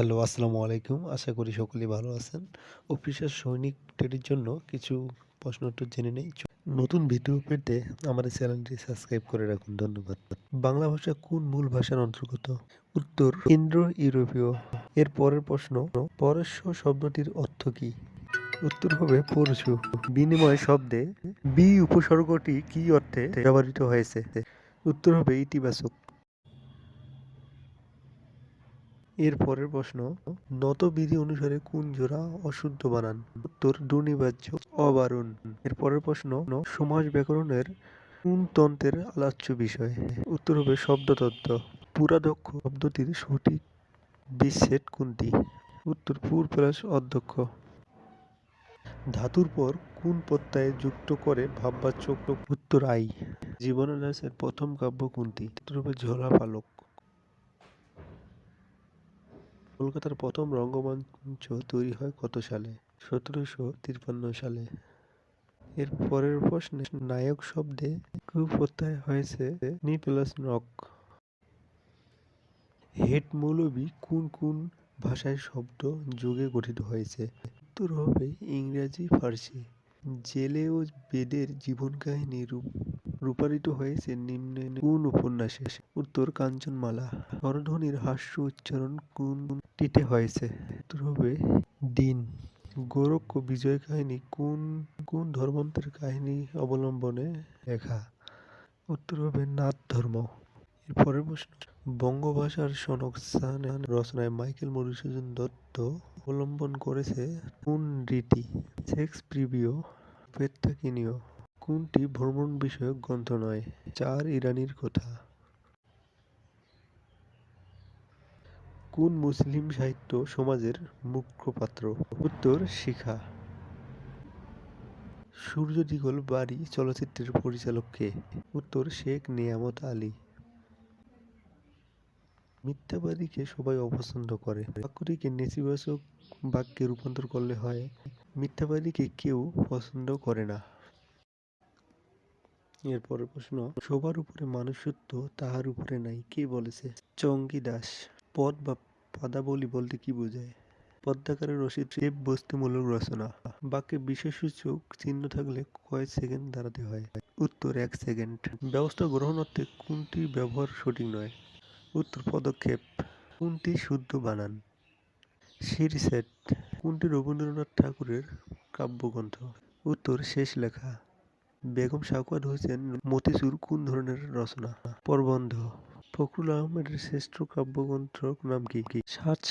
Hello, আসসালামু আলাইকুম। আশা করি সকলেই ভালো আছেন। অফিসের সৈনিক টেরির জন্য কিছু প্রশ্ন উত্তর জেনে নেই। নতুন ভিডিও পেতে আমাদের চ্যানেলটি সাবস্ক্রাইব করে রাখুন। ধন্যবাদ। বাংলা ভাষা কোন মূল ভাষার অন্তর্গত? উত্তর ইন্দ্রো ইউরোপীয়। এর পরের প্রশ্ন, পরস্য শব্দটির অর্থ কি? উত্তর হবে পরশু। বিনিময় শব্দে বি উপসর্গটি কি অর্থে ব্যবহৃত হয়েছে? উত্তর হবে ইতিবাচক। এর পরের প্রশ্ন নত বিধি অনুসারে কোন জোড়া অশুদ্ধ বানান? উত্তর দুর্নিবার্য অবারণ। এর পরের প্রশ্ন, সমাজ ব্যাকরণের কোন তন্ত্রের আলোচ্য বিষয়? উত্তর হবে, শব্দতত্ত্ব। পুরাদক্ষ শব্দটির সঠিক বিচ্ছেদ কোনটি? উত্তর পূর প্লাস অধ্যক্ষ। ধাতুর পর কোন প্রত্যয়ে যুক্ত করে ভাববাচক উত্তর, আই। জীবনানন্দের প্রথম কাব্য কোনটি? উত্তর হবে, ঝোলা পালক। কলকাতার প্রথম রঙ্গমঞ্চ তৈরি হয় কত সালে? সতেরোশো তিপ্পান্ন সালে। এর পরের প্রশ্নে নায়ক শব্দে কু হয়েছে নি প্লাস নক। হেড মৌলবী কোন কোন ভাষায় শব্দ যুগে গঠিত হয়েছে? উত্তর হবে ইংরেজি, ফার্সি। জেলে ও বেদের জীবন কাহিনী রূপ রূপায়িত হয়েছে নিম্নে কোন উপন্যাসে? উত্তর কাঞ্চনমালা। স্বরধ্বনির হাস্য উচ্চারণ কোন কোনটিতে হয়েছে? উত্তর হবে দিন। গোরক্ষ বিজয় কাহিনী কোন কোন ধর্মান্তের কাহিনী অবলম্বনে লেখা? উত্তর হবে নাথ ধর্ম। পরের প্রশ্ন। বঙ্গভাষার সনক রচনায় মাইকেল মধুসূদন দত্ত অবলম্বন করেছে কোন রীতি? Sex Premio পেত্তাকিনীয়। কোনটি ভ্রমণ বিষয়ক গ্রন্থ নয়? চার ইরানির কথা। কোন মুসলিম সাহিত্য সমাজের মুখ্যপাত্র? উত্তর, শিখা। সূর্য দিগল বাড়ি চলচ্চিত্রের পরিচালক কে? উত্তর, শেখ নিয়ামত আলী। মিথ্যাবাদীকে সবাই অপছন্দ করে? বাক্যটিকে নেতিবাচক বাক্যে রূপান্তর করলে হয়? মিথ্যাবাদীকে কেউ পছন্দ করে না। এরপরের প্রশ্ন, সবার উপরে মানুষত্ব তাহার উপরে নাই, কে বলেছে? চঙ্গি দাস পদ বা পদাবলী বলতে কি বোঝায়? পদ্মাকারের রশিদ টেপ বস্তুমূলক রচনা। বাক্যে বিশেষসূচক চিহ্ন থাকলে কয় সেকেন্ড দাঁড়াতে হয়। উত্তর, এক সেকেন্ড। ব্যবস্থা গ্রহণ অর্থে কোনটি ব্যবহার সঠিক নয়। উত্তর, পদক্ষেপ। কোনটি শুদ্ধ বানান? শিরসেট কোনটি রবীন্দ্রনাথ ঠাকুরের কাব্যগ্রন্থ? উত্তর, শেষ লেখা। বেগম সাকুয়াত হোসেন, মতিসুর কোন ধরনের রচনা? প্রবন্ধ, ফখরুল আহমেদের শ্রেষ্ঠ কাব্যগ্রন্থ নাম কি কি? সাত